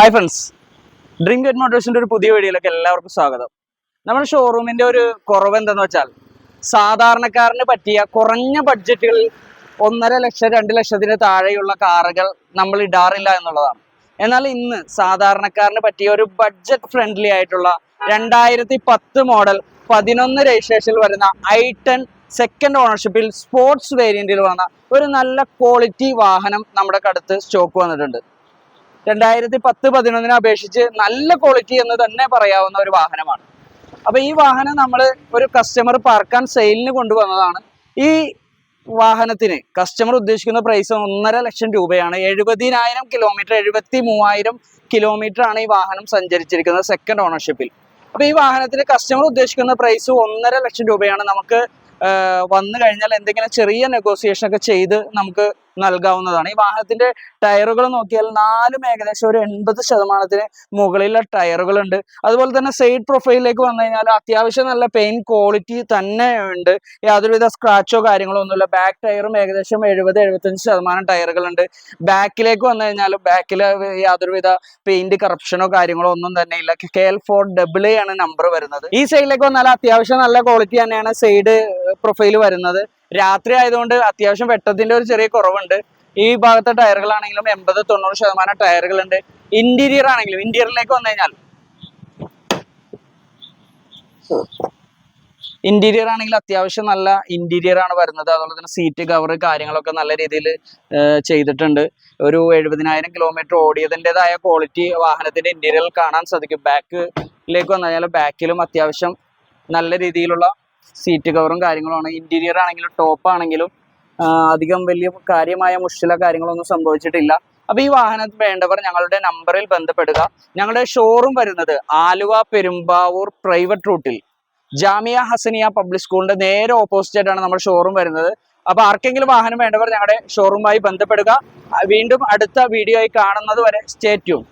Hi friends drink ഗെറ്റ് മോട്ടോഴ്സിന്റെ ഒരു പുതിയ വീഡിയോയിലേക്ക് എല്ലാവർക്കും സ്വാഗതം. നമ്മുടെ ഷോറൂമിന്റെ ഒരു കുറവ് എന്തെന്ന് വെച്ചാൽ സാധാരണക്കാരന് പറ്റിയ കുറഞ്ഞ ബഡ്ജറ്റുകളിൽ ഒന്നര ലക്ഷം രണ്ട് ലക്ഷത്തിന് താഴെയുള്ള കാറുകൾ നമ്മൾ ഇടാറില്ല എന്നുള്ളതാണ്. എന്നാൽ ഇന്ന് സാധാരണക്കാരന് പറ്റിയ ഒരു ബഡ്ജറ്റ് ഫ്രണ്ട്ലി ആയിട്ടുള്ള രണ്ടായിരത്തി പത്ത് മോഡൽ പതിനൊന്ന് രജിസ്ട്രേഷനിൽ വരുന്ന ഐ ടെൻ സെക്കൻഡ് ഓണർഷിപ്പിൽ സ്പോർട്സ് വേരിയന്റിൽ വന്ന ഒരു നല്ല ക്വാളിറ്റി വാഹനം നമ്മുടെ കടുത്ത് സ്റ്റോക്ക് വന്നിട്ടുണ്ട്. രണ്ടായിരത്തി പത്ത് പതിനൊന്നിനെ അപേക്ഷിച്ച് നല്ല ക്വാളിറ്റി എന്ന് തന്നെ പറയാവുന്ന ഒരു വാഹനമാണ്. അപ്പൊ ഈ വാഹനം നമ്മൾ ഒരു കസ്റ്റമർ പാർക്കാൻ സെയിലിന് കൊണ്ടുവന്നതാണ്. ഈ വാഹനത്തിന് കസ്റ്റമർ ഉദ്ദേശിക്കുന്ന പ്രൈസ് ഒന്നര ലക്ഷം രൂപയാണ്. എഴുപതിനായിരം കിലോമീറ്റർ എഴുപത്തി മൂവായിരം കിലോമീറ്റർ ആണ് ഈ വാഹനം സഞ്ചരിച്ചിരിക്കുന്നത് സെക്കൻഡ് ഓണർഷിപ്പിൽ അപ്പൊ ഈ വാഹനത്തിന് കസ്റ്റമർ ഉദ്ദേശിക്കുന്ന പ്രൈസ് ഒന്നര ലക്ഷം രൂപയാണ് നമുക്ക് വന്നു കഴിഞ്ഞാൽ എന്തെങ്കിലും ചെറിയ നെഗോസിയേഷൻ ഒക്കെ ചെയ്ത് നമുക്ക് നൽകാവുന്നതാണ്. ഈ വാഹനത്തിന്റെ ടയറുകൾ നോക്കിയാൽ നാലും ഏകദേശം ഒരു എൺപത് ശതമാനത്തിന് മുകളിലുള്ള ടയറുകളുണ്ട്. അതുപോലെ തന്നെ സൈഡ് പ്രൊഫൈലിലേക്ക് വന്നു കഴിഞ്ഞാൽ അത്യാവശ്യം നല്ല പെയിന്റ് ക്വാളിറ്റി തന്നെ ഉണ്ട്. യാതൊരുവിധ സ്ക്രാച്ചോ കാര്യങ്ങളോ ഒന്നുമില്ല. ബാക്ക് ടയറും ഏകദേശം എഴുപത് എഴുപത്തഞ്ച് ശതമാനം ടയറുകളുണ്ട്. ബാക്കിലേക്ക് വന്നു കഴിഞ്ഞാൽ ബാക്കിൽ യാതൊരുവിധ പെയിന്റ് കറപ്ഷനോ കാര്യങ്ങളോ ഒന്നും തന്നെ ഇല്ല. കെ എൽ ഫോർ ഡബിൾ ആണ് നമ്പർ വരുന്നത്. ഈ സൈഡിലേക്ക് വന്നാൽ അത്യാവശ്യം നല്ല ക്വാളിറ്റി തന്നെയാണ് സൈഡ് പ്രൊഫൈൽ വരുന്നത്. രാത്രി ആയതുകൊണ്ട് അത്യാവശ്യം വെട്ടത്തിന്റെ ഒരു ചെറിയ കുറവുണ്ട്. ഈ ഭാഗത്തെ ടയറുകളാണെങ്കിലും എൺപത് തൊണ്ണൂറ് ശതമാനം ടയറുകളുണ്ട്. ഇന്റീരിയർ ആണെങ്കിലും ഇന്റീരിയറിലേക്ക് വന്നു കഴിഞ്ഞാൽ. ഇന്റീരിയർ ആണെങ്കിൽ അത്യാവശ്യം നല്ല ഇന്റീരിയർ ആണ് വരുന്നത്. അതുപോലെ തന്നെ സീറ്റ് കവർ കാര്യങ്ങളൊക്കെ നല്ല രീതിയിൽ ചെയ്തിട്ടുണ്ട്. ഒരു എഴുപതിനായിരം കിലോമീറ്റർ ഓടിയതിന്റെതായ ക്വാളിറ്റി വാഹനത്തിന്റെ ഇന്റീരിയറിൽ കാണാൻ സാധിക്കും. ബാക്കിലേക്ക് വന്നു കഴിഞ്ഞാൽ ബാക്കിലും അത്യാവശ്യം നല്ല രീതിയിലുള്ള സീറ്റ് കവറും കാര്യങ്ങളുമാണ്. ഇന്റീരിയർ ആണെങ്കിലും ടോപ്പ് ആണെങ്കിലും അധികം വലിയ കാര്യമായ മുഷില കാര്യങ്ങളൊന്നും സംഭവിച്ചിട്ടില്ല. അപ്പൊ ഈ വാഹനം വേണ്ടവർ ഞങ്ങളുടെ നമ്പറിൽ ബന്ധപ്പെടുക. ഞങ്ങളുടെ ഷോറൂം വരുന്നത് ആലുവ പെരുമ്പാവൂർ പ്രൈവറ്റ് റൂട്ടിൽ ജാമിയ ഹസനിയ പബ്ലിക് സ്കൂളിന്റെ നേരെ ഓപ്പോസിറ്റ് ആയിട്ടാണ് നമ്മുടെ ഷോറൂം വരുന്നത്. അപ്പൊ ആർക്കെങ്കിലും വാഹനം വേണ്ടവർ ഞങ്ങളുടെ ഷോറൂമായി ബന്ധപ്പെടുക. വീണ്ടും അടുത്ത വീഡിയോയിൽ കാണുന്നത് വരെ സ്റ്റേ ട്യൂൺ